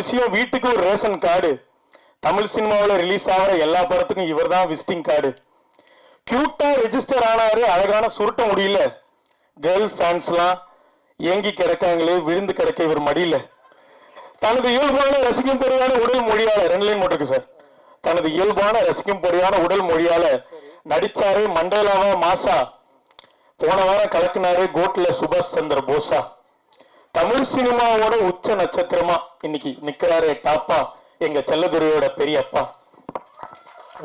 விஷயம் வீட்டுக்கு ஒரு ரேஷன் கார்டு. தமிழ் சினிமாவில் ரிலீஸ் ஆகிற எல்லா படத்துக்கும் இவர் தான் விசிட்டிங் கார்டு கியூட்டா ரெஜிஸ்டர் ஆனாரு அழகான சுருட்ட முடியல. கேர்ள் ஃபேன்ஸ்லாம் ஏங்கி கிடக்காங்களே விழுந்து கிடக்க இவர் மடியில. தனது இயல்பான ரசிக்கும் பொறியான உடல் மொழியால ரெண்டு லைன் போட்டிருக்கு சார். தனது இயல்பான ரசிக்கும் பொறியான உடல் மொழியால நடிச்சாரு மண்டேலாவா மாசா. போன வாரம் கலக்குனாரு கோட்ல சுபாஷ் சந்திர போஸா. தமிழ் சினிமாவோட உச்ச நட்சத்திரமா இன்னைக்கு நிக்கிறாரு டாப்பா எங்க செல்லதுரையோட பெரியப்பா.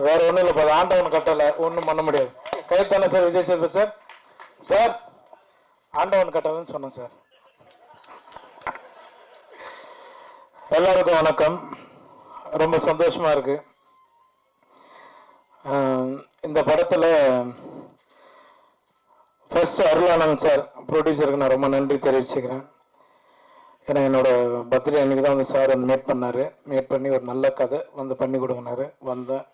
வேற ஒண்ணும் இல்லை ஆண்டவன் கட்டளை ஒன்றும் பண்ண முடியாது. கைத்தானே sir Vijay Sethupathi sir sir ஆண்டவன் கட்டளைன்னு சொன்னேன் சார் எல்லாருக்கும் வணக்கம். ரொம்ப சந்தோஷமா இருக்கு. இந்த படத்துல ஃபர்ஸ்ட் அருளானந்த் சார் ப்ரொடியூசருக்கு நான் ரொம்ப நன்றி தெரிவிச்சுக்கிறேன். ஏன்னா என்னோட பர்த்டே அன்னைக்கு தான் வந்து சார் வந்து மேட் பண்ணார். மேட் பண்ணி ஒரு நல்ல கதை வந்து பண்ணி கொடுங்கினாரு. வந்தேன்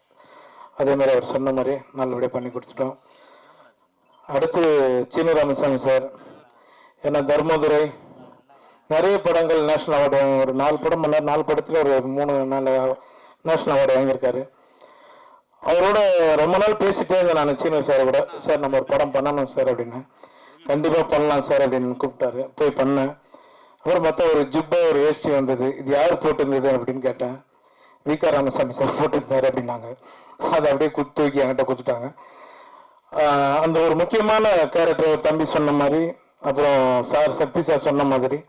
அதேமாதிரி அவர் சொன்ன மாதிரி நல்லபடியாக பண்ணி கொடுத்துட்டோம். அடுத்து சீனு ராமசாமி சார். ஏன்னா தர்மதுரை நிறைய படங்கள் நேஷனல் அவார்டு ஒரு நாலு படம் பண்ணார். நாலு படத்தில் ஒரு மூணு நாலு நேஷனல் அவார்டு வாங்கியிருக்காரு. அவரோட ரொம்ப நாள் பேசிட்டே இருந்தேன் நான் சீனு சார் கூட. சார் நம்ம ஒரு படம் பண்ணணும் சார் அப்படின்னு. கண்டிப்பாக பண்ணலாம் சார் அப்படின்னு கூப்பிட்டாரு. போய் பண்ணேன். அப்புறம் பார்த்தா ஒரு ஜிப்பா ஒரு வேஷ்டி வந்தது. இது யார் போட்டிருந்தது அப்படின்னு கேட்டேன். விகா ராமசாமி சார் போட்டிருந்தாரு அப்படின்னாங்க. அதை அப்படியே குத்து தூக்கி என்கிட்ட கொடுத்துட்டாங்க அந்த ஒரு முக்கியமான கேரக்டர் தம்பி சொன்ன மாதிரி அப்புறம் சார் சக்தி சார் சொன்ன மாதிரி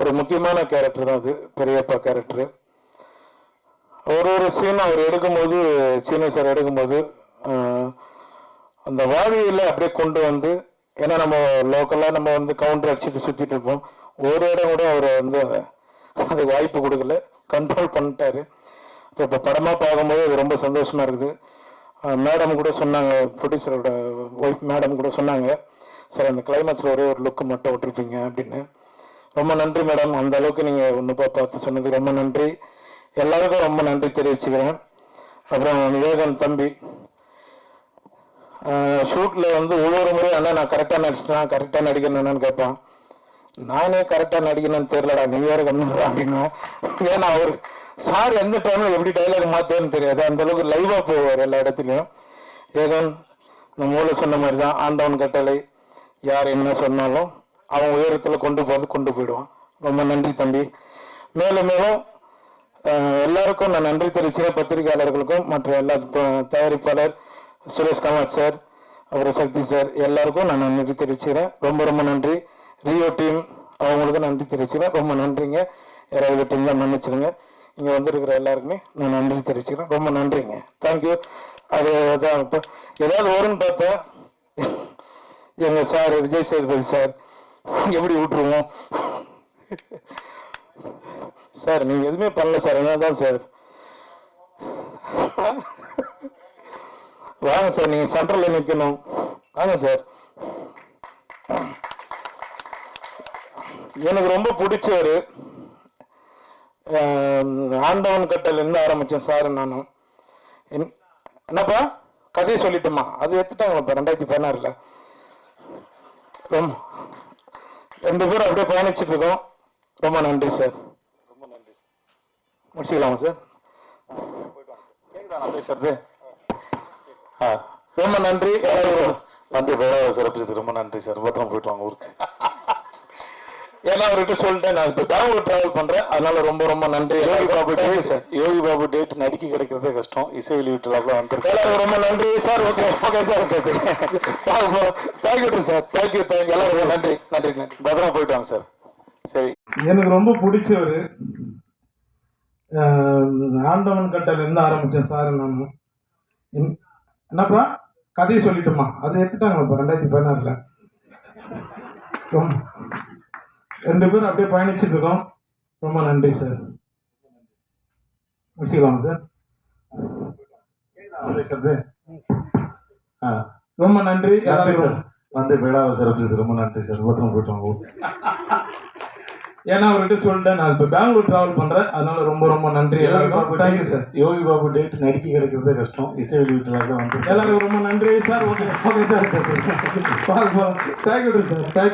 ஒரு முக்கியமான கேரக்டர் தான் அது பெரியப்பா கேரக்டர் ஒரு ஒரு சீன் அவர் எடுக்கும்போது சீன சார் எடுக்கும்போது அந்த வாழ்வியில் அப்படியே கொண்டு வந்து ஏன்னா நம்ம லோக்கலாக நம்ம வந்து கவுண்டர் அடிச்சுட்டு சுற்றிட்டு இருப்போம். ஒரு இடம் கூட அவர் வந்து அது வாய்ப்பு கொடுக்கல. கண்ட்ரோல் பண்ணிட்டாரு. இப்போ இப்போ படமாக பார்க்கும்போது அது ரொம்ப சந்தோஷமாக இருக்குது. மேடம் கூட சொன்னாங்க ப்ரொடியூசரோட ஒய்ஃப் மேடம் கூட சொன்னாங்க சார் அந்த கிளைமேக்ஸில் ஒரே ஒரு லுக்கு மட்டும் விட்டுருப்பீங்க அப்படின்னு. ரொம்ப நன்றி மேடம் அந்த அளவுக்கு நீங்கள் ஒன்று பார்த்து சொன்னதுக்கு ரொம்ப நன்றி. எல்லாருக்கும் ரொம்ப நன்றி தெரிவிச்சுக்கிறேன். அப்புறம் விவேகன் தம்பி. ஷூட்டில் வந்து ஒவ்வொரு முறையும் அண்ணா நான் கரெக்டாக நடிச்சிட்டேன் கரெக்டாக நடிக்கணும்னு கேட்பான். நானே கரெக்டாக நடிக்கணும்னு தெரியலடா நீ வேற கண்ணுறா ஏன்னா அவர் சார் எந்த டைம்ல எப்படி டைலாக் மாற்றுவேன்னு தெரியாது. அந்த அளவுக்கு லைவா போவார் எல்லா இடத்துலையும். ஏதோ நம்ம மூளை சொன்ன மாதிரி தான் ஆண்டவன் கட்டளை. யார் என்ன சொன்னாலும் அவன் உயரத்தில் கொண்டு போகிறது கொண்டு போயிடுவான். ரொம்ப நன்றி தம்பி. மேலும் மேலும் எல்லாருக்கும் நான் நன்றி தெரிவிச்சுக்கிறேன். பத்திரிகையாளர்களுக்கும் மற்ற எல்லா தயாரிப்பாளர் சுரேஷ் காமத் சார் அப்புறம் சக்தி சார் எல்லாருக்கும் நான் நன்றி தெரிவிச்சுக்கிறேன். ரொம்ப ரொம்ப நன்றி. ரியோ டீம் அவங்களுக்கு நன்றி தெரிவிச்சுக்கிறேன். ரொம்ப நன்றிங்க. யாராவது டீம்லாம் மன்னிச்சிருங்க இங்கே வந்திருக்கிற எல்லாருக்குமே நான் நன்றி தெரிவிச்சுக்கிறேன். ரொம்ப நன்றிங்க. தேங்க்யூ அது தான் இப்போ ஏதாவது வரும்னு பார்த்தேன் எங்கள் சார் விஜய் சேதுபதி சார் எப்படி விட்டுருவோம்? சார் நீங்கள் எதுவுமே பண்ணல சார் என்ன தான் சார் வாங்க சார் நீங்கள் சென்ட்ரலில் நிற்கணும் வாங்க சார் எனக்கு ரொம்ப பிடிச்சவர் ஆண்டவன் கட்டல் இருந்து ஆரம்பித்தேன் சார் நானும் என்- என்னப்பா? கதையை சொல்லிட்டுமா? அது எடுத்துட்டாங்களப்பா ரெண்டாயிரத்தி பதினாறில். ரொம்ப ரெண்டு பேரும் அப்படியே பயணிச்சுட்டு இருக்கோம். ரொம்ப நன்றி சார். முடிச்சுக்கலாமா சார்? பேசுறது? ரொம்ப நன்றி. நன்றி பேராக சிறப்பிச்சதுக்கு ரொம்ப நன்றி சார். பத்திரம் போயிட்டு வாங்க ஊருக்கு. ஏன்னா அவர்கிட்ட சொல்லிட்டேன் நான் இப்போ பெங்களூர் டிராவல் பண்றேன். அதனால ரொம்ப ரொம்ப நன்றி. Yogi Babu date sir Yogi Babu date நடிக்க கிடைக்கிறதே கஷ்டம். இசை வெளியீட்டுலாப்ல வந்திருக்கு. எல்லாருக்கும் ரொம்ப நன்றி sir okay okay sir okay thank you sir thank you thank you எல்லாரும் நன்றி நன்றி நன்றி. பத்திரமா போயிட்டு வாங்க சார். சரி எனக்கு ரொம்ப பிடிச்சவர் ஆண்டவன் கட்டல் இருந்து ஆரம்பித்தேன் சார் நான். என்- என்னப்பா? கதையை சொல்லிட்டுமா? அதை எடுத்துட்டாங்களப்பா ரெண்டாயிரத்தி பதினாறில். ரொம்ப ரெண்டு பேரும் அப்படியே பயணிச்சுட்டு இருக்கோம். ரொம்ப நன்றி சார் முடிச்சுக்கலாமா சார் ஆ ரொம்ப நன்றி நன்றி சார் நன்றி பேராக சிறப்பிச்சதுக்கு ரொம்ப நன்றி சார் பத்திரமா போயிட்டு வாங்க ஏன்னா அவர்கிட்ட சொல்லிட்டேன் நான் இப்போ பெங்களூர் டிராவல் பண்ணுறேன் அதனால ரொம்ப ரொம்ப நன்றி எல்லாருக்கும். Thank you sir Yogi Babu date நடிக்க கிடைக்கிறதே கஷ்டம். இசை வெளியீட்டுலாப்ல வந்திருக்கு எல்லாருக்கும் ரொம்ப நன்றி sir okay okay sir thank you sir thank you